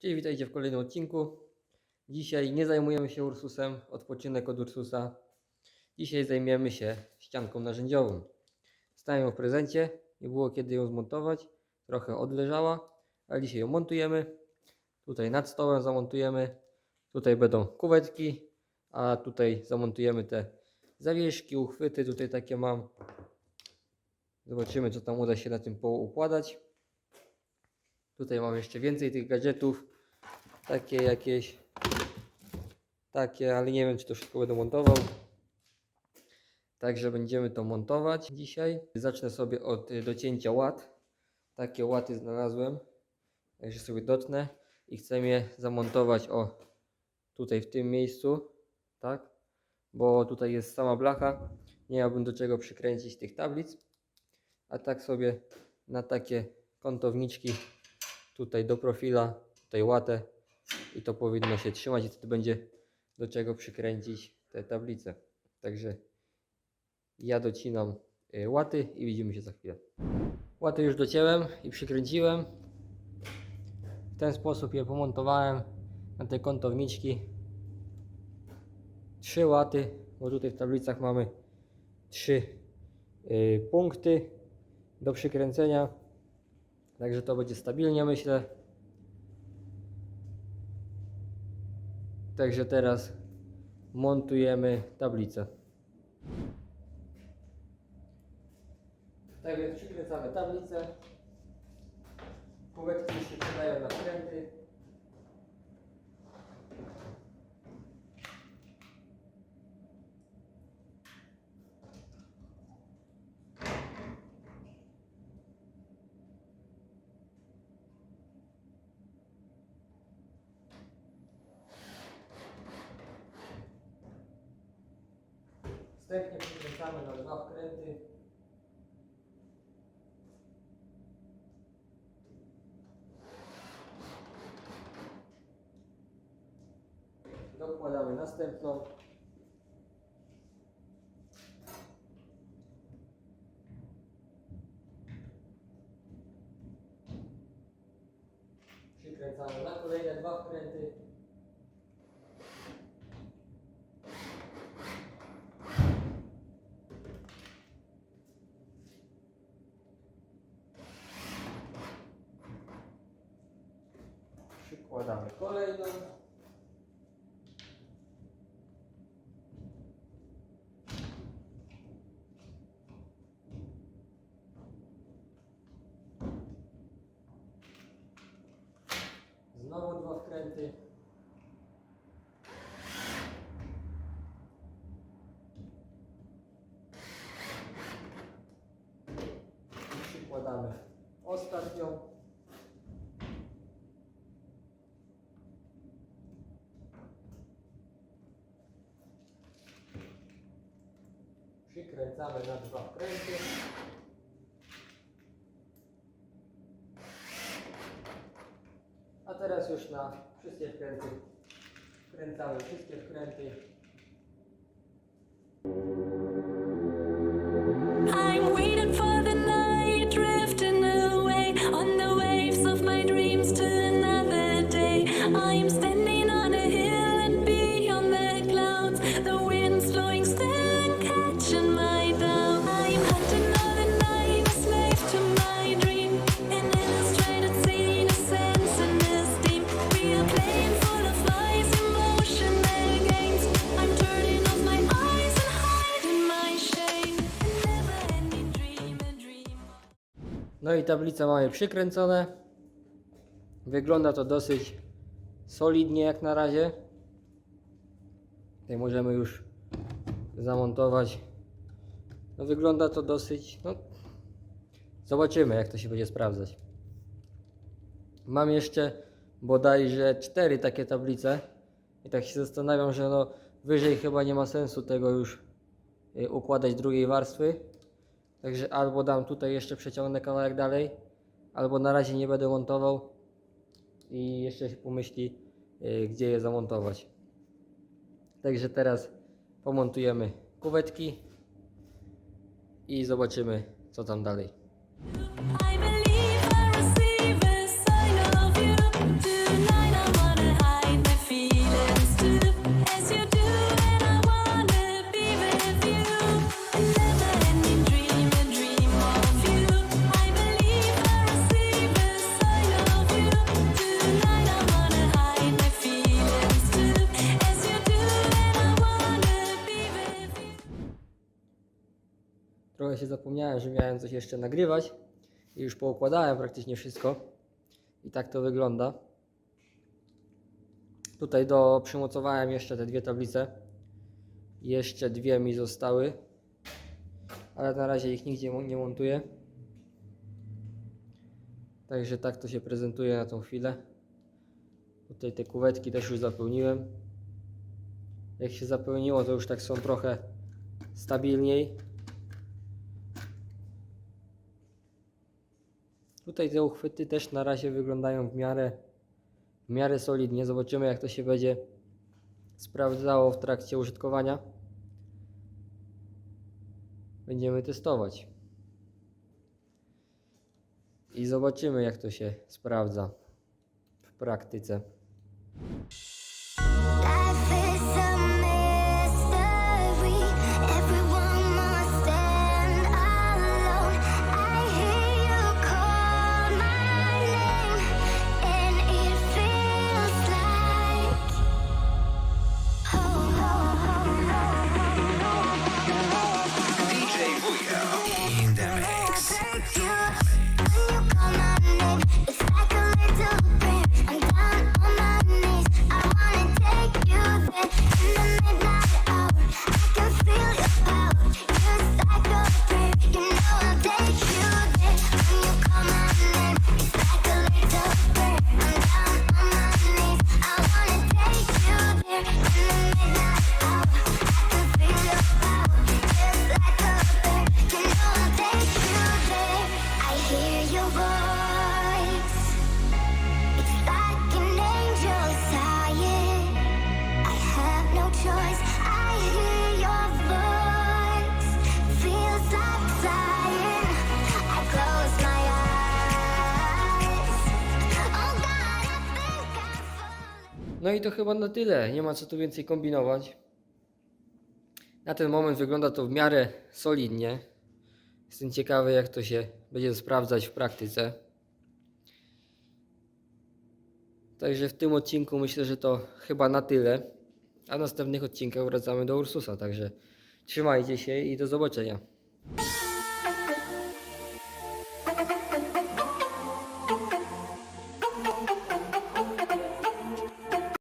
Cześć, witajcie w kolejnym odcinku. Dzisiaj nie zajmujemy się Ursusem, odpoczynek od Ursusa. Dzisiaj zajmiemy się ścianką narzędziową. Stałem ją w prezencie, nie było kiedy ją zmontować, trochę odleżała, ale dzisiaj ją montujemy. Tutaj nad stołem zamontujemy, tutaj będą kuwetki, a tutaj zamontujemy te zawieszki, uchwyty, tutaj takie mam. Zobaczymy co tam uda się na tym poukładać. Tutaj mam jeszcze więcej tych gadżetów. Takie jakieś. Takie, ale nie wiem czy to wszystko będę montował. Także będziemy to montować dzisiaj. Zacznę sobie od y, docięcia łat. Takie łaty znalazłem. Także sobie dotnę i chcę je zamontować o tutaj w tym miejscu. Tak? Bo tutaj jest sama blacha. Nie miałbym do czego przykręcić tych tablic. A tak sobie na takie kątowniczki tutaj do profila, tutaj łatę i to powinno się trzymać i wtedy będzie do czego przykręcić te tablice. Także ja docinam y, łaty i widzimy się za chwilę. Łaty już docięłem i przykręciłem. W ten sposób je pomontowałem na te kątowniczki. Trzy łaty, bo tutaj w tablicach mamy trzy y, punkty do przykręcenia. Także to będzie stabilnie, myślę. Także teraz montujemy tablicę. Tak więc przykręcamy tablicę. Kółeczki się przydają na wkręty. Wstępnie przykręcamy na dwa wkręty. Dokładamy następną. Przykręcamy na kolejne dwa wkręty. Przykładamy kolejną. Znowu dwa wkręty. Przykręcamy na dwa wkręty. A teraz już na wszystkie wkręty. Wkręcamy wszystkie wkręty. No i tablice mamy przykręcone. Wygląda to dosyć solidnie jak na razie. Tutaj możemy już zamontować. No wygląda to dosyć. No, zobaczymy jak to się będzie sprawdzać. Mam jeszcze bodajże cztery takie tablice. I tak się zastanawiam, że no wyżej chyba nie ma sensu tego już y, układać drugiej warstwy. Także albo dam tutaj jeszcze przeciągnę kawałek dalej, albo na razie nie będę montował i jeszcze się pomyśli, y, gdzie je zamontować. Także teraz pomontujemy kuwetki i zobaczymy, co tam dalej. Zapomniałem, że miałem coś jeszcze nagrywać i już poukładałem praktycznie wszystko. I tak to wygląda. Tutaj do przymocowałem jeszcze te dwie tablice. Jeszcze dwie mi zostały, ale na razie ich nigdzie nie montuję. Także tak to się prezentuje na tą chwilę. Tutaj te kuwetki też już zapełniłem. Jak się zapełniło, to już tak są trochę stabilniej. Tutaj te uchwyty też na razie wyglądają w miarę, w miarę solidnie. Zobaczymy jak to się będzie sprawdzało w trakcie użytkowania. Będziemy testować. I zobaczymy jak to się sprawdza w praktyce. No i to chyba na tyle. Nie ma co tu więcej kombinować. Na ten moment wygląda to w miarę solidnie. Jestem ciekawy, jak to się będzie sprawdzać w praktyce. Także w tym odcinku myślę, że to chyba na tyle. A w następnych odcinkach wracamy do Ursusa. Także trzymajcie się i do zobaczenia.